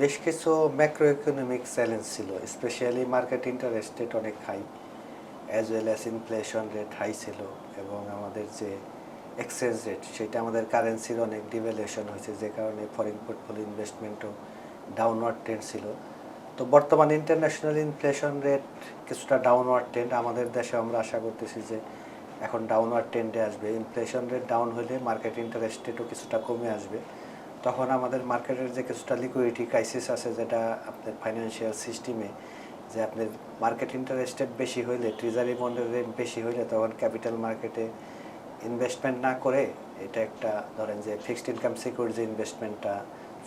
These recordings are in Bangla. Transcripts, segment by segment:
বেশ কিছু ম্যাক্রো ইকোনমিক চ্যালেঞ্জ ছিল স্পেশালি মার্কেট ইন্টারেস্ট রেট অনেক high as well as inflation rate high ছিল এবং আমাদের যে এক্সচেঞ্জ রেট সেটা আমাদের কারেন্সির অনেক ডিভ্যালুয়েশন হয়েছে, যে কারণে ফরেন পোর্টফোলিও ইনভেস্টমেন্টও ডাউনওয়ার্ড ট্রেন্ড ছিল। তো বর্তমানে ইন্টারন্যাশনাল ইনফ্লেশন রেট কিছুটা ডাউনওয়ার্ড ট্রেন্ড আমাদের দেশে আমরা আশা করতেছি যে এখন ডাউনওয়ার্ড ট্রেন্ডে আসবে। ইনফ্লেশন রেট ডাউন হলে মার্কেট ইন্টারেস্ট রেটও কিছুটা কমে আসবে। তখন আমাদের মার্কেটের যে কিছুটা লিকুইডিটি ক্রাইসিস আছে, যেটা আপনার ফাইন্যান্সিয়াল সিস্টেমে যে আপনার মার্কেট ইন্টারেস্ট রেট বেশি হইলে ট্রেজারি বন্ডের রেট বেশি হইলে, তখন ক্যাপিটাল মার্কেটে ইনভেস্টমেন্ট না করে, এটা একটা ধরেন যে ফিক্সড ইনকাম সিকিউর যে ইনভেস্টমেন্টটা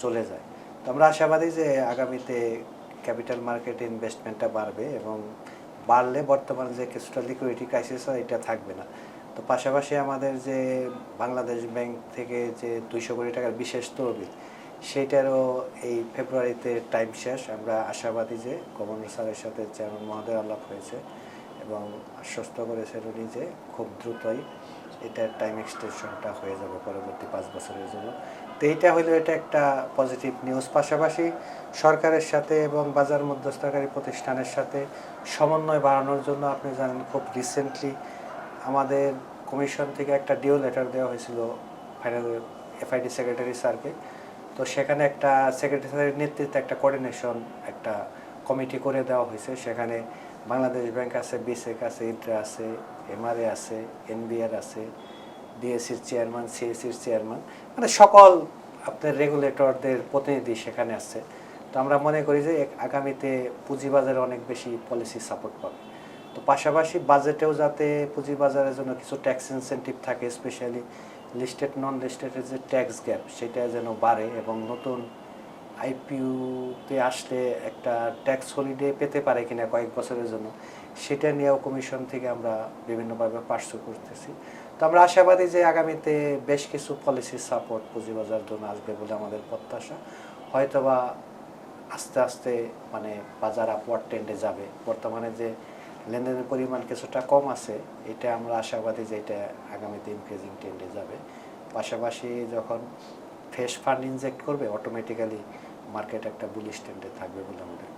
চলে যায়। তো আমরা আশাবাদী যে আগামীতে ক্যাপিটাল মার্কেটে ইনভেস্টমেন্টটা বাড়বে এবং বাড়লে বর্তমানে যে কিছুটা লিকুইডিটি ক্রাইসিস হয়, এটা থাকবে না। তো পাশাপাশি আমাদের যে বাংলাদেশ ব্যাংক থেকে যে দুইশো কোটি টাকার বিশেষ তহবিল সেইটারও এই ফেব্রুয়ারিতে টাইম শেষ। আমরা আশাবাদী যে গভর্নর স্যারের সাথে চেয়ারম্যান মহোদয় আলাপ হয়েছে এবং আশ্বস্ত করেছেন উনি যে খুব দ্রুতই এটার টাইম এক্সটেনশনটা হয়ে যাবে পরবর্তী পাঁচ বছরের জন্য। তো এইটা হলো এটা একটা পজিটিভ নিউজ। পাশাপাশি সরকারের সাথে এবং বাজার মধ্যস্থকারী প্রতিষ্ঠানের সাথে সমন্বয় বাড়ানোর জন্য আপনি জানেন খুব রিসেন্টলি আমাদের কমিশন থেকে একটা ডিও লেটার দেওয়া হয়েছিল ফাইনাল এফআইডি সেক্রেটারি স্যারকে। তো সেখানে একটা সেক্রেটারির নেতৃত্বে একটা কোঅর্ডিনেশন একটা কমিটি করে দেওয়া হয়েছে। সেখানে বাংলাদেশ ব্যাংক আছে, বিসেক আছে, ইন্ট্রা আছে, এমআরএ আছে, এনবিআর আছে, ডিএসসির চেয়ারম্যান সিএসির চেয়ারম্যান। মানে সকল আপনার রেগুলেটরদের প্রতিনিধি সেখানে আছে। তো আমরা মনে করি যে আগামীতে পুঁজিবাজারে অনেক বেশি পলিসি সাপোর্ট পাবে। তো পাশাপাশি বাজেটেও যাতে পুঁজিবাজারের জন্য কিছু ট্যাক্স ইনসেন্টিভ থাকে স্পেশালি লিস্টেড নন লিস্টেডের যে ট্যাক্স গ্যাপ সেটা যেন বাড়ে এবং নতুন আইপিইউতে আসলে একটা ট্যাক্স হলিডে পেতে পারে কিনা কয়েক বছরের জন্য, সেটা নিয়েও কমিশন থেকে আমরা বিভিন্নভাবে পার্শ্ব করতেছি। তো আমরা আশাবাদী যে আগামীতে বেশ কিছু পলিসি সাপোর্ট পুঁজিবাজার জন্য আসবে বলে আমাদের প্রত্যাশা। হয়তোবা আস্তে আস্তে মানে বাজার আপওয়ার্ড ট্রেন্ডে যাবে। বর্তমানে যে লেনদেনের পরিমাণ কিছুটা কম আছে, এটা আমরা আশাবাদী যে এটা আগামীতে ইনক্রিজিং ট্রেন্ডে যাবে। পাশাপাশি যখন ফ্রেশ ফান্ড ইনজেক্ট করবে অটোমেটিক্যালি মার্কেট একটা বুলিশ ট্রেন্ডে থাকবে বলে আমাদের